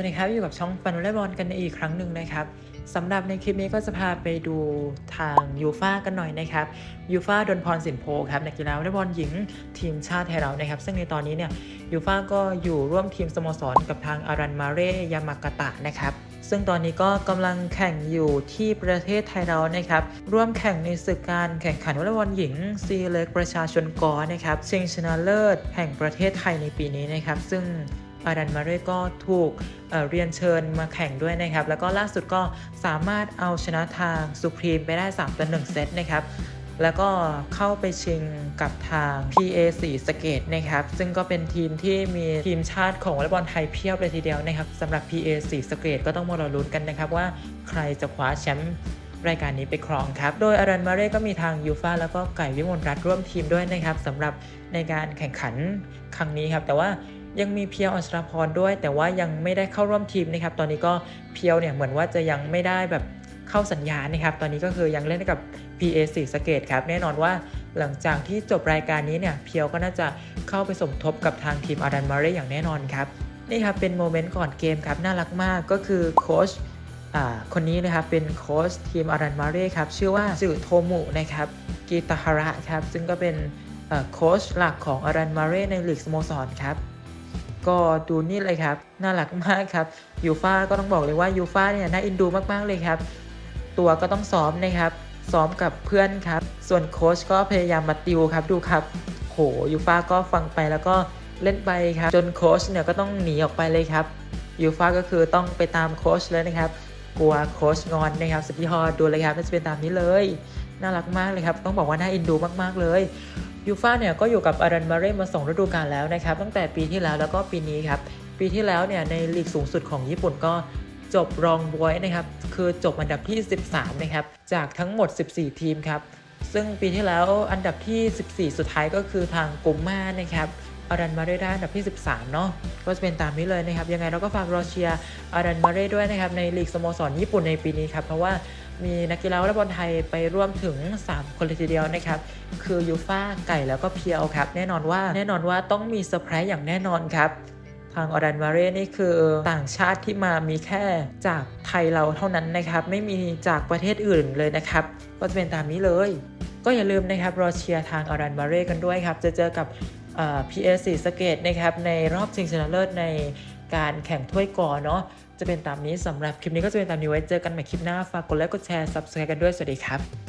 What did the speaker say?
วัสดีครับอยู่กับช่องฟันวอลเลย์บอลกันอีกครั้งหนึ่งนะครับสำหรับในคลิปนี้ก็จะพาไปดูทางยูฟากันหน่อยนะครับยูฟาดนพรสินโพครับนักกีฬาวอลเลย์บอลหญิงทีมชาติไทยเรานะครับ ซึ่งในตอนนี้เนี่ยยูฟาก็อยู่ร่วมทีมสโมสรกับทางอารันมาเรยามากาตะนะครับซึ่งตอนนี้ก็กำลังแข่งอยู่ที่ประเทศไทยเรานะครับ ร่วมแข่งในศึกการแข่งขันวอลเลย์บอลหญิงซีเล็กประชาชนกอนะครับชิงชนะเลิศแห่งประเทศไทยในปีนี้นะครับ ซึ่ง อาดันมาเรย์ก็ถูกเเรียนเชิญมาแข่งด้วยนะครับ แล้วก็ล่าสุดก็สามารถเอาชนะทางสุพรีมไปได้3ต่อ1เซตนะครับแล้วก็เข้าไปชิงกับทาง PA4 สเกตนะครับ ซึ่งก็เป็นทีมที่มีทีมชาติของวอลเลย์บอลไทยเพียบเลยทีเดียวนะครับสำหรับ PA4 สเกตก็ต้องมารอลุ้นกันนะครับ ว่าใครจะคว้าแชมป์รายการนี้ไปครองครับ โดยอารันมาเร่ก็มีทางยูฟาแล้วก็ไก่วิมลรัตร่วมทีมด้วยนะครับสำหรับในการแข่งขันครั้งนี้ครับ แต่ว่า ยังมีเพียวอัชราพรด้วย แต่ว่ายังไม่ได้เข้าร่วมทีมนะครับ ตอนนี้ก็เพียวเนี่ยเหมือนว่าจะยังไม่ได้แบบเข้าสัญญาณนะครับ ตอนนี้ก็คือยังเล่นกับ PA4 สเกตครับ แน่นอนว่าหลังจากที่จบรายการนี้เนี่ย เพียวก็น่าจะเข้าไปสมทบกับทางทีมอารันมาเร่อย่างแน่นอนครับ นี่ครับเป็นโมเมนต์ก่อนเกมครับ น่ารักมากก็คือโค้ชอ่าคนนี้นะครับเป็นโค้ชทีมอารันมาเร่ครับชื่อว่าสื่อโทมุนะครับกีตาฮาระครับซึ่งก็เป็นอ่อโค้ชหลักของอารันมาเร่ในลีกสโมสรครับ ก็ดูนี่เลยครับ น่ารักมากครับยูฟาก็ต้องบอกเลยว่ายูฟาเนี่ยน่าอินดูมากๆเลยครับ ตัวก็ต้องซ้อมนะครับ ซ้อมกับเพื่อนครับ ส่วนโค้ชก็พยายามมาติวครับดูครับ โหยูฟาก็ฟังไปแล้วก็เล่นไปครับ จนโค้ชเนี่ยก็ต้องหนีออกไปเลยครับยูฟาก็คือต้องไปตามโค้ชเลยนะครับ กลัวโค้ชงอนนะครับสพี่ฮอดูเลยครับน่าจะเป็นตามนี้เลย น่ารักมากเลยครับ ต้องบอกว่าน่าอินดูมากๆเลยยูฟาเนี่ยก็อยู่กับอารันมาเร่มาสองฤดูกาลแล้วนะครับ ตั้งแต่ปีที่แล้วแล้วก็ปีนี้ครับ ปีที่แล้วเนี่ยในลีกสูงสุดของญี่ปุ่นก็จบรองบวยนะครับ คือจบอันดับที่ 13 นะครับ จากทั้งหมด 14 ทีมครับ ซึ่งปีที่แล้วอันดับที่ 14 สุดท้ายก็คือทางกุมมานะครับอารันมาเร่ได้อันดับที่ 13 เนาะก็จะเป็นตามนี้เลยนะครับ ยังไงเราก็ฝากรอเชียร์อารันมาเร่ด้วยนะครับในลีกสโมสรญี่ปุ่นในปีนี้ครับ เพราะว่า มีนักกีฬาวอลเลย์บอลไทยไปร่วมถึง 3 คนเลยทีเดียวนะครับ คือยูฟ่าไก่แล้วก็เพียวครับ แน่นอนว่าแน่นอนว่าต้องมีเซอร์ไพรส์อย่างแน่นอนครับทางออรันมาเร่นี่คือต่างชาติที่มามีแค่จากไทยเราเท่านั้นนะครับ ไม่มีจากประเทศอื่นเลยนะครับ ก็จะเป็นตามนี้เลย ก็อย่าลืมนะครับรอเชียร์ทางออรันมาเร่กันด้วยครับ จะเจอกับเอ่อ PS4 สเกตนะครับในรอบชิงชนะเลิศในการแข่งถ้วยกอเนาะ จะเป็นตามนี้สำหรับคลิปนี้ก็จะเป็นตามนี้ไว้เจอกันใหม่คลิปหน้าฝากกดไลค์กดแชร์ subscribe กันด้วยสวัสดีครับ